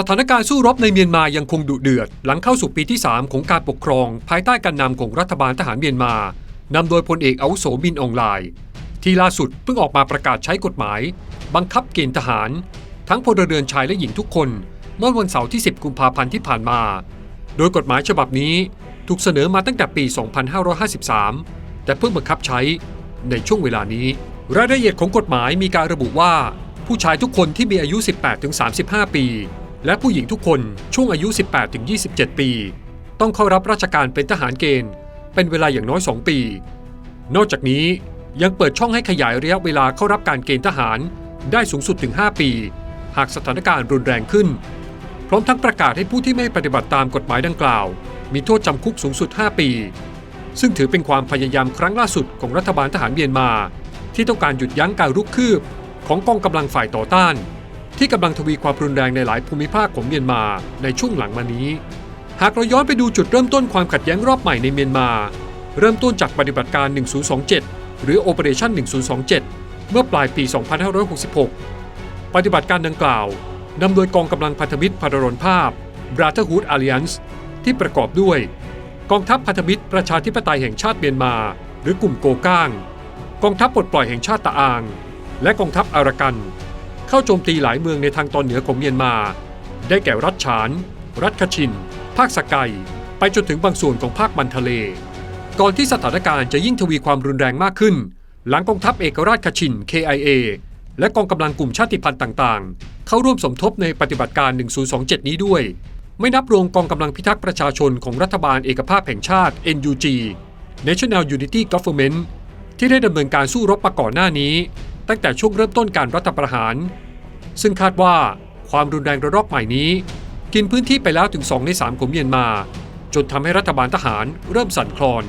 สถานการณ์สู้รบในเมียนมายังคงดุเดือด หลังเข้าสู่ปีที่ 3 ของการปกครอง ภายใต้การนำของรัฐบาลทหารเมียนมานำโดยพลเอกอาวุโสมินอองไลน์ ที่ล่าสุดเพิ่งออกมาประกาศใช้กฎหมาย บังคับเกณฑ์ทหาร ทั้งพลเรือนชายและหญิงทุกคน เมื่อวันเสาร์ที่ 10 กุมภาพันธ์ที่ผ่านมา โดยกฎหมายฉบับนี้ถูกเสนอมาตั้งแต่ปี 2553 แต่เพิ่งบังคับใช้ในช่วงเวลานี้ รายละเอียดของกฎหมายมีการระบุว่า ผู้ชายทุกคนที่มีอายุ 18-35 ปี และผู้หญิงทุกคนช่วงอายุ 18-27 ปี ต้องเข้ารับราชการเป็นทหารเกณฑ์ เป็นเวลาอย่างน้อย 2 ปี นอกจากนี้ยังเปิดช่องให้ขยายระยะเวลาเข้ารับการเกณฑ์ทหาร ได้สูงสุดถึง 5 ปี หากสถานการณ์รุนแรงขึ้น พร้อมทั้งประกาศให้ผู้ที่ไม่ปฏิบัติตามกฎหมายดังกล่าว มีโทษจำคุกสูงสุด 5 ปี ซึ่งถือเป็นความพยายามครั้งล่าสุดของรัฐบาลทหารเมียนมา ที่ต้องการหยุดยั้งการรุกคืบของกองกำลังฝ่ายต่อต้าน ที่กำลังทวีความรุนแรงในหลายภูมิภาคของเมียนมาในช่วงหลังมานี้ หากเราย้อนไปดูจุดเริ่มต้นความขัดแย้งรอบใหม่ในเมียนมา เริ่มต้นจากปฏิบัติการ 1027 หรือ Operation 1027 เมื่อปลายปี 2566 ปฏิบัติการดังกล่าวนำโดยกองกำลังพันธมิตรพารนภาพ Brotherhood Alliance ที่ประกอบด้วย กองทัพพันธมิตรประชาธิปไตยแห่งชาติเมียนมา หรือกลุ่มโกก้าง กองทัพปลดปล่อยแห่งชาติตะอาง และกองทัพอารากัน เข้าโจมตีหลายเมืองในทางตอนเหนือของเมียนมา ได้แก่รัฐฉาน รัฐคชิน ภาคสกายไปจนถึงบางส่วนของภาคมันทะเล ก่อนที่สถานการณ์จะยิ่งทวีความรุนแรงมากขึ้น หลังกองทัพเอกราชคชิน KIA และกองกำลังกลุ่มชาติพันธุ์ต่างๆ เข้าร่วมสมทบในปฏิบัติการ 1027 นี้ด้วย ไม่นับรวมกองกำลังพิทักษ์ประชาชนของรัฐบาลเอกภาพแห่งชาติ NUG National Unity Government ที่ได้ดำเนินการสู้รบมาก่อนหน้านี้ ตั้งแต่ช่วงเริ่มต้นการรัฐประหาร ซึ่งคาดว่าความรุนแรงระลอกใหม่นี้ กินพื้นที่ไปแล้วถึง 2 ใน 3 ของเมียนมา จนทำให้รัฐบาลทหารเริ่มสั่นคลอน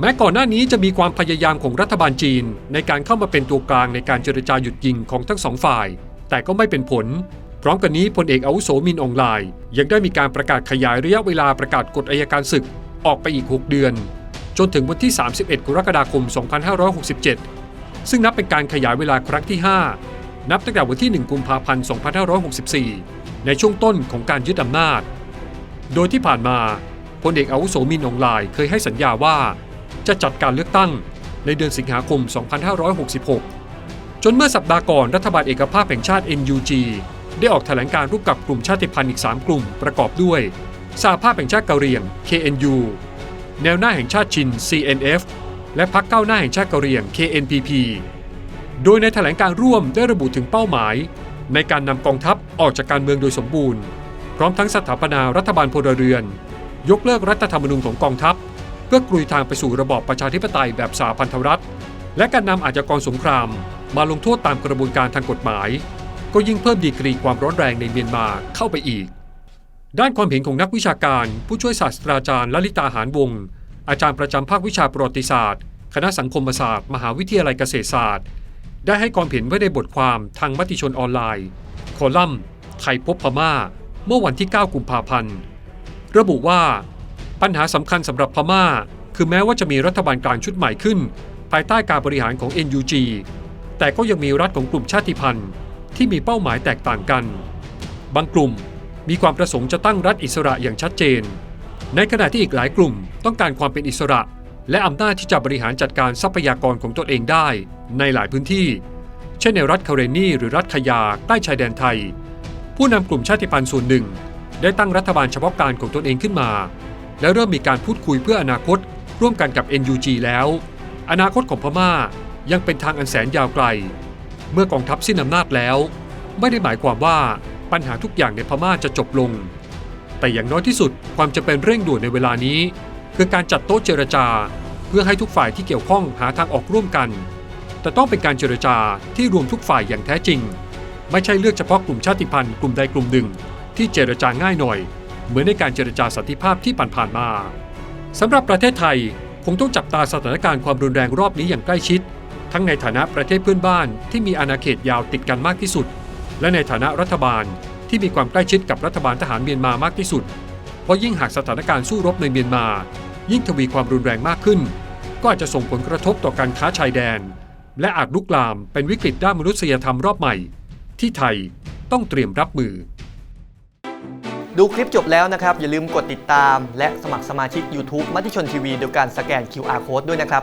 แม้ก่อนหน้านี้จะมีความพยายามของรัฐบาลจีน ในการเข้ามาเป็นตัวกลางในการเจรจาหยุดยิงของทั้งสองฝ่าย แต่ก็ไม่เป็นผลพร้อมกันนี้พลเอกอาวุโสมินอองไลน์ ยังได้มีการประกาศขยายระยะเวลาประกาศกฎอายการศึกออกไปอีก 6 เดือน จนถึงวันที่ 31 กรกฎาคม 2567 ซึ่งนับเป็นการขยายเวลาครั้งที่ 5 นับตั้งแต่วันที่ 1 กุมภาพันธ์ 2564 ในช่วงต้นของการยึดอำนาจ โดยที่ผ่านมาพลเอกอาวุโสมินองไลน์เคยให้สัญญาว่า จะจัดการเลือกตั้งในเดือนสิงหาคม 2566 จนเมื่อสัปดาห์ก่อนรัฐบาลเอกภาพแห่งชาติ NUG ได้ออกแถลงการร่วมกับกลุ่มชาติพันธุ์อีก 3 กลุ่มประกอบด้วยสหภาพแห่งชาติเกะเหรี่ยง KNU แนวหน้าแห่งชาติชิน CNF และพรรคก้าหน้าแห่งชาติกะเหรี่ยง KNPP โดยในแถลงการร่วมได้ระบุถึงเป้าหมาย ในการนำกองทัพออกจากการเมืองโดยสมบูรณ์ พร้อมทั้งสถาปนารัฐบาลพลเรือน ยกเลิกรัฐธรรมนูญของกองทัพ เพื่อกลุยทางไปสู่ระบอบประชาธิปไตยแบบสาพันธรัฐ และการนำอาชญากรสงคราม มาลงโทษตามกระบวนการทางกฎหมาย ก็ยิ่งเพิ่มดีกรีความร้อนแรงในเมียนมาเข้าไปอีก ด้านความเห็นของนักวิชาการ ผู้ช่วยศาสตราจารย์ลลิตาหารวงศ์ อาจารย์ประจำภาควิชาประวัติศาสตร์ คณะสังคมศาสตร์ มหาวิทยาลัยเกษตรศาสตร์ ได้ให้ความเห็นไว้ในบทความทางมติชนออนไลน์ คอลัมน์ไทยพบพม่า เมื่อวันที่ 9 กุมภาพันธ์ ระบุว่า ปัญหาสำคัญสำหรับพม่า คือแม้ว่าจะมีรัฐบาลกลางชุดใหม่ขึ้น ภายใต้การบริหารของ NUG แต่ก็ยังมีรัฐของกลุ่มชาติพันธุ์ ที่มีเป้าหมายแตกต่างกัน บางกลุ่มมีความประสงค์จะตั้งรัฐอิสระอย่างชัดเจน ในขณะที่อีกหลายกลุ่ม ต้องการความเป็นอิสระ และอำนาจที่จะบริหารจัดการทรัพยากรของตนเองได้ ในหลายพื้นที่ เช่นในรัฐคาเรนีหรือรัฐขยาใกล้ชายแดนไทย ผู้นำกลุ่มชาติพันธุ์ส่วนหนึ่ง ได้ตั้งรัฐบาลเฉพาะการของตนเองขึ้นมา และเริ่มมีการพูดคุยเพื่ออนาคต ร่วมกันกับ NUG แล้ว อนาคตของพม่ายังเป็นทางอันแสนยาวไกล เมื่อกองทัพสิ้นอำนาจแล้ว ไม่ได้หมายความว่าปัญหาทุกอย่างในพม่าจะจบลง แต่อย่างน้อยที่สุดความจะเป็นเร่งด่วนในเวลานี้ คือการจัดโต๊ะเจรจา เพื่อให้ทุกฝ่ายที่เกี่ยวข้องหาทางออกร่วมกัน แต่ต้องเป็นการเจรจาที่รวมทุกฝ่ายอย่างแท้จริง ไม่ใช่เลือกเฉพาะกลุ่มชาติพันธุ์กลุ่มใดกลุ่มหนึ่ง ที่เจรจาง่ายหน่อย เหมือนในการเจรจาสันติภาพที่ผ่านๆมาสำหรับประเทศไทยคงต้องจับตาสถานการณ์ความรุนแรงรอบนี้อย่างใกล้ชิด ทั้งในฐานะประเทศเพื่อนบ้านที่มีอาณาเขตยาวติดกันมากที่สุด และในฐานะรัฐบาลที่มีความใกล้ชิดกับรัฐบาลทหารเมียนมามากที่สุด เพราะยิ่งหากสถานการณ์สู้รบในเมียนมา ยิ่งทวีความรุนแรงมากขึ้น ก็อาจจะส่งผลกระทบต่อการค้าชายแดน และอาจลุกลามเป็นวิกฤตด้านมนุษยธรรมรอบใหม่ ที่ไทยต้องเตรียมรับมือ ดูคลิปจบแล้วนะครับ อย่าลืมกดติดตาม และสมัครสมาชิก YouTube มติชนทีวีโดยการสแกน QR Code ด้วยนะครับ